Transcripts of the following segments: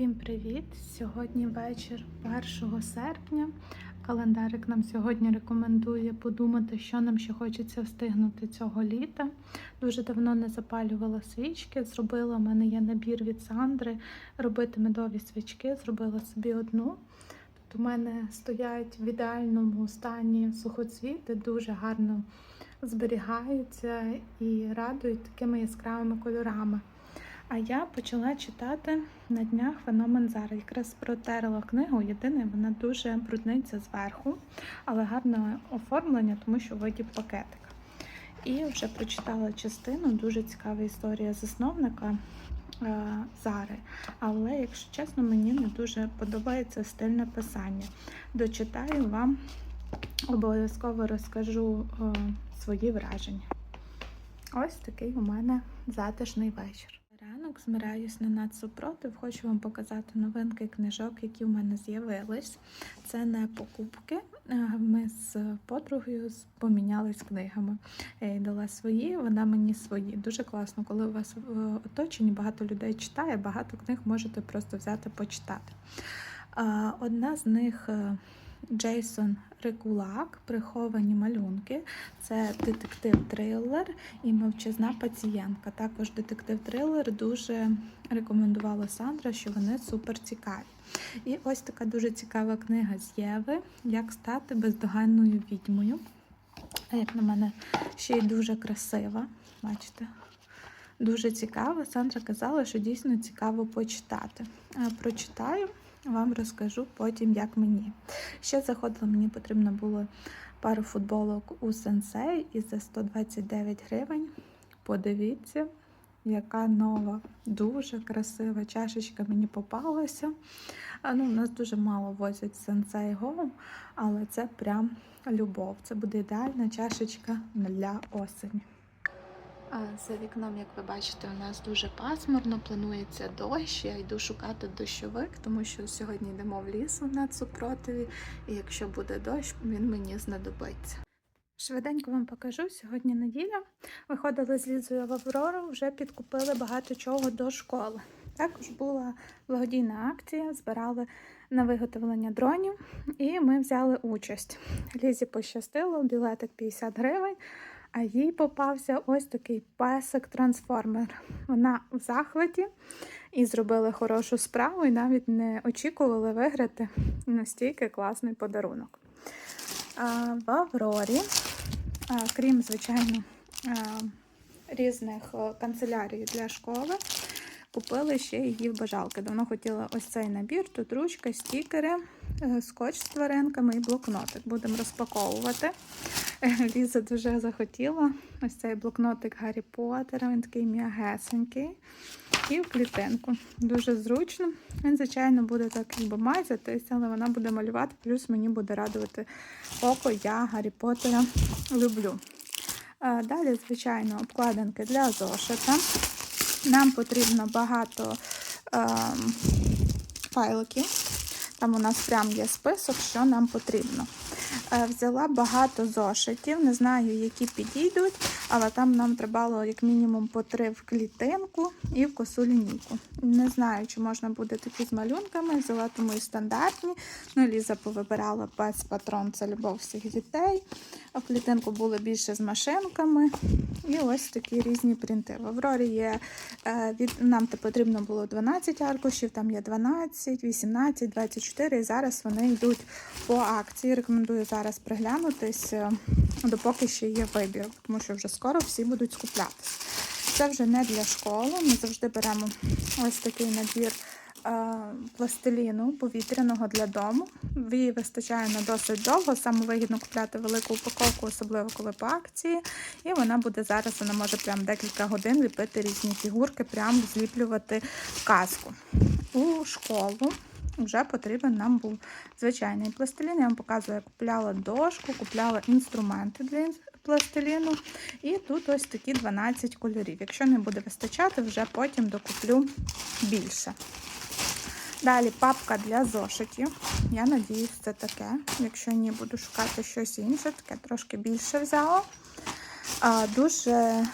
Всім привіт! Сьогодні вечір 1 серпня. Календарик нам сьогодні рекомендує подумати, що нам ще хочеться встигнути цього літа. Дуже давно не запалювала свічки. Зробила у мене є набір від Сандри робити медові свічки. Зробила собі одну. Тут у мене стоять в ідеальному стані сухоцвіти, дуже гарно зберігаються і радують такими яскравими кольорами. А я почала читати на днях феномен Зара. Якраз протерла книгу. Єдине, вона дуже брудниться зверху, але гарне оформлення, тому що в виді пакетика. І вже прочитала частину, дуже цікава історія засновника е, Зари. Але, якщо чесно, мені не дуже подобається стиль написання. Дочитаю вам, обов'язково розкажу е, свої враження. Ось такий у мене затишний вечір. Ранок змираюсь не надсупротив. Хочу вам показати новинки книжок, які в мене з'явились. Це не покупки. Ми з подругою помінялись книгами. Я їй дала свої, вона мені свої. Дуже класно, коли у вас в оточенні багато людей читає, багато книг можете просто взяти почитати. Одна з них е, Джейсон Рекулак, приховані малюнки. Це детектив-трилер і мовчазна пацієнтка. Також детектив-трилер дуже рекомендувала Сандра, що вони супер цікаві. І ось така дуже цікава книга з Єви Як стати бездоганною відьмою. Як на мене, ще й дуже красива. Бачите? Дуже цікаво. Сандра казала, що дійсно цікаво почитати. Прочитаю, вам розкажу потім, як мені. Ще заходила, мені потрібно було пару футболок у сенсей і за 129 гривень. Подивіться, яка нова, дуже красива чашечка мені попалася. Ну, у нас дуже мало возять сенсей Home, але це прям любов. Це буде ідеальна чашечка для осені. За вікном, як ви бачите, у нас дуже пасмурно, планується дощ. Я йду шукати дощовик, тому що сьогодні йдемо в ліс на супротиві, і якщо буде дощ, він мені знадобиться. Швиденько вам покажу. Сьогодні неділя. Виходили з Лізою в Аврору, вже підкупили багато чого до школи. Також була благодійна акція, збирали на виготовлення дронів, і ми взяли участь. Лізі пощастило, білетик 50 гривень. А їй попався ось такий песик-трансформер. Вона в захваті і зробили хорошу справу, і навіть не очікували виграти настільки класний подарунок. В Аврорі, крім, звичайно, різних е, канцелярій для школи, купили ще її бажалки. Давно хотіла ось цей набір. Тут ручка, стікери, скотч з тваринками і блокнотик. Будемо розпаковувати. Ліза дуже захотіла. Ось цей блокнотик Гаррі Поттера, він такий м'ягесенький. І в клітинку. Дуже зручно. Він, звичайно, буде так якби майзатись, але вона буде малювати, плюс мені буде радувати око. Я Гаррі Поттера люблю. Е, Далі, звичайно, обкладинки для зошита. Нам потрібно багато ем, файликів. Там у нас прям є список, що нам потрібно. Е, Взяла багато зошитів, не знаю, які підійдуть, але там нам треба як мінімум по три в клітинку і в косу лінійку. Не знаю, чи можна буде такі з малюнками. Взяла тому і стандартні. Ну, Ліза повибирала пес патрон, це любов всіх дітей. А в клітинку було більше з машинками. І ось такі різні принти. В Аврорі є е, від нам потрібно було 12 аркушів, там є 12, 18, 24. І зараз вони йдуть по акції. Рекомендую зараз приглянутись, е, допоки ще є вибір, тому що вже скоро всі будуть скуплятися. Це вже не для школи. Ми завжди беремо ось такий набір е, пластиліну повітряного для дому. Її вистачає на досить довго. Саме вигідно купляти велику упаковку, особливо коли по акції. І вона буде зараз, вона може прям декілька годин ліпити різні фігурки, прям зліплювати казку. У школу вже потрібен нам був звичайний пластилін. Я вам показую, я купляла дошку, купляла інструменти для пластиліну. І тут ось такі 12 кольорів. Якщо не буде вистачати, вже потім докуплю більше. Далі папка для зошитів. Я надіюсь, це таке. Якщо ні, буду шукати щось інше, таке трошки більше взяла. Дуже е,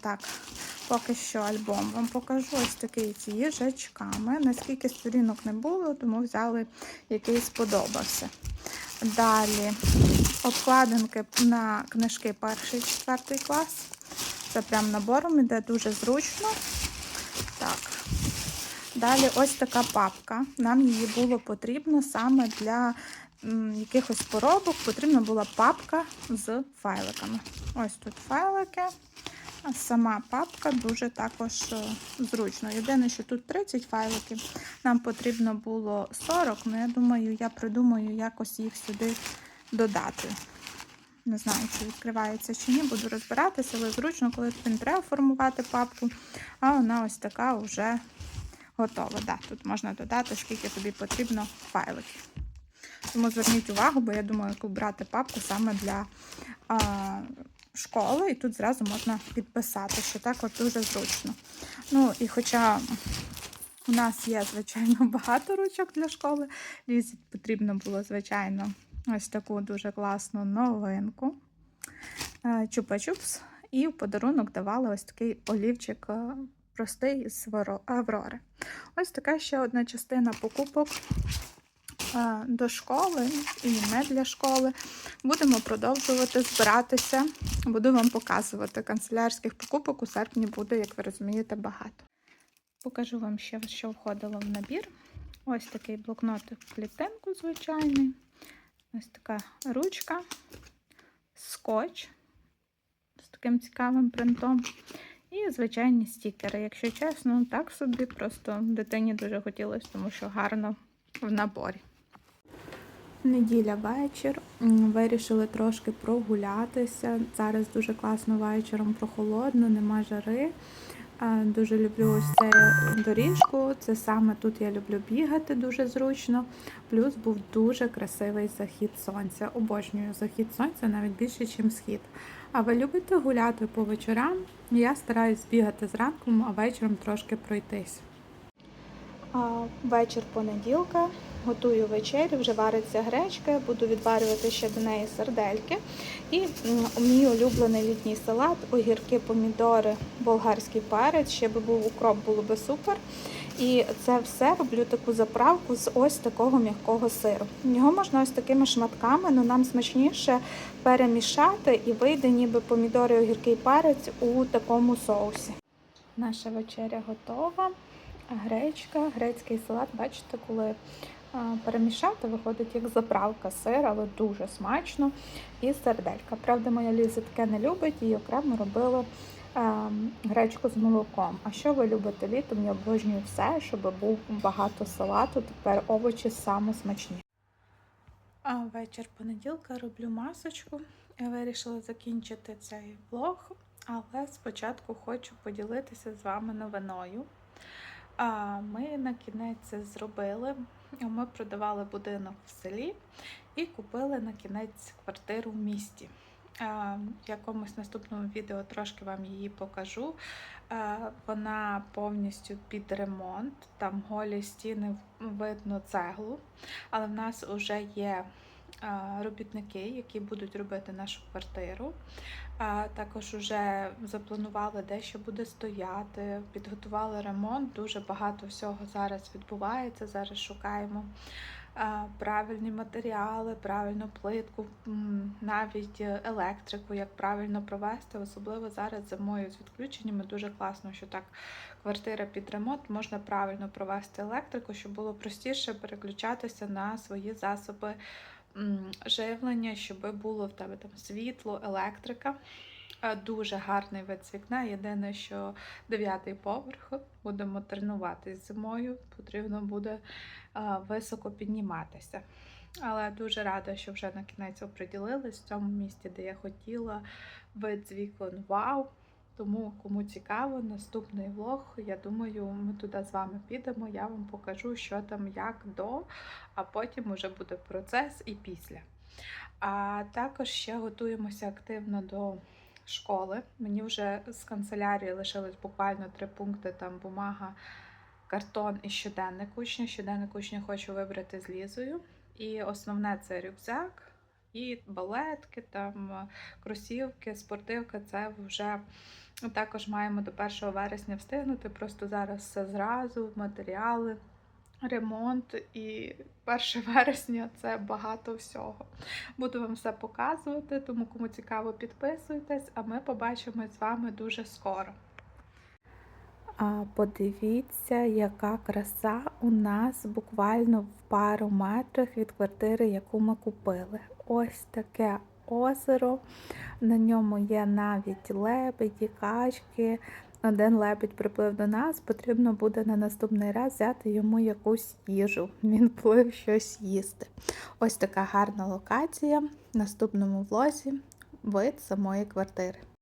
так, Поки що альбом вам покажу ось такий з їжачками. Наскільки сторінок не було, тому взяли який сподобався. Далі обкладинки на книжки перший четвертий клас. Це прям набором іде дуже зручно. Так. Далі ось така папка. Нам її було потрібно саме для якихось поробок. Потрібна була папка з файликами. Ось тут файлики. Сама папка дуже також е, зручно. Єдине, що тут 30 файликів. Нам потрібно було 40, але я думаю, я придумаю якось їх сюди додати. Не знаю, чи відкривається чи ні, буду розбиратися, але зручно, коли не треба формувати папку, а вона ось така вже готова. Да, тут можна додати, скільки тобі потрібно файликів. Тому зверніть увагу, бо я думаю, яку брати папку саме для а, школи, і тут зразу можна підписати, що так от дуже зручно. Ну, і хоча у нас є, звичайно, багато ручок для школи, Лізі потрібно було, звичайно, ось таку дуже класну новинку. е, Чупа-чупс. І в подарунок давали ось такий олівчик е, простий з Аврори. Ось така ще одна частина покупок до школи і не для школи. Будемо продовжувати збиратися. Буду вам показувати. Канцелярських покупок у серпні буде, як ви розумієте, багато. Покажу вам ще, що входило в набір. Ось такий блокнотик в клітинку звичайний. Ось така ручка, скотч з таким цікавим принтом. І звичайні стікери. Якщо чесно, так собі просто дитині дуже хотілося, тому що гарно в наборі. Неділя вечір. Вирішили трошки прогулятися. Зараз дуже класно вечором прохолодно, нема жари. Дуже люблю ось цю доріжку. Це саме тут я люблю бігати дуже зручно. Плюс був дуже красивий захід сонця. Обожнюю захід сонця навіть більше, ніж схід. А ви любите гуляти по вечорам? Я стараюсь бігати зранку, а вечором трошки пройтись. Вечір понеділка. Готую вечерю, вже вариться гречка, буду відварювати ще до неї сардельки. І мій улюблений літній салат, огірки, помідори, болгарський перець, ще би був укроп, було би супер. І це все роблю таку заправку з ось такого м'якого сиру. Його можна ось такими шматками, але нам смачніше перемішати і вийде ніби помідори, огірки і перець у такому соусі. Наша вечеря готова. Гречка, грецький салат, бачите, коли перемішати, виходить як заправка сир, але дуже смачно. І серделька. Правда, моя Ліза таке не любить, її окремо робила а, гречку з молоком. А що ви любите літом? Я обожнюю все, щоб був багато салату. Тепер овочі саме смачні. А вечір понеділка роблю масочку. Я вирішила закінчити цей влог, але спочатку хочу поділитися з вами новиною. Ми на кінець це зробили. Ми продавали будинок в селі і купили на кінець квартиру в місті. В якомусь наступному відео трошки вам її покажу. Вона повністю під ремонт, там голі стіни видно цеглу, але в нас вже є робітники, які будуть робити нашу квартиру. Також вже запланували, де що буде стояти, підготували ремонт. Дуже багато всього зараз відбувається. Зараз шукаємо правильні матеріали, правильну плитку, навіть електрику, як правильно провести. Особливо зараз зимою з відключеннями. Дуже класно, що так квартира під ремонт можна правильно провести електрику, щоб було простіше переключатися на свої засоби живлення, щоб було в тебе там світло, електрика. Е, Дуже гарний вид з вікна. Єдине, що дев'ятий поверх будемо тренуватись зимою, потрібно буде е, високо підніматися. Але дуже рада, що вже на кінець оприділились в цьому місті, де я хотіла. Вид з вікон вау. Тому кому цікаво, наступний влог, я думаю, ми туди з вами підемо. Я вам покажу, що там як до, а потім уже буде процес і після. А також ще готуємося активно до школи. Мені вже з канцелярії лишилось буквально три пункти: там бумага, картон і щоденник учня. Щоденник учня хочу вибрати з лізою. І основне це рюкзак. І балетки, там кросівки, спортивка це вже Також маємо до 1 вересня встигнути. Просто зараз все зразу, матеріали, ремонт і 1 вересня це багато всього. Буду вам все показувати, тому кому цікаво, підписуйтесь, а ми побачимось з вами дуже скоро. А подивіться, яка краса у нас буквально в пару метрах від квартири, яку ми купили. Ось таке озеро. На ньому є навіть лебеді, качки. Один лебідь приплив до нас, потрібно буде на наступний раз взяти йому якусь їжу. Він плив щось їсти. Ось така гарна локація. В наступному влозі вид самої квартири.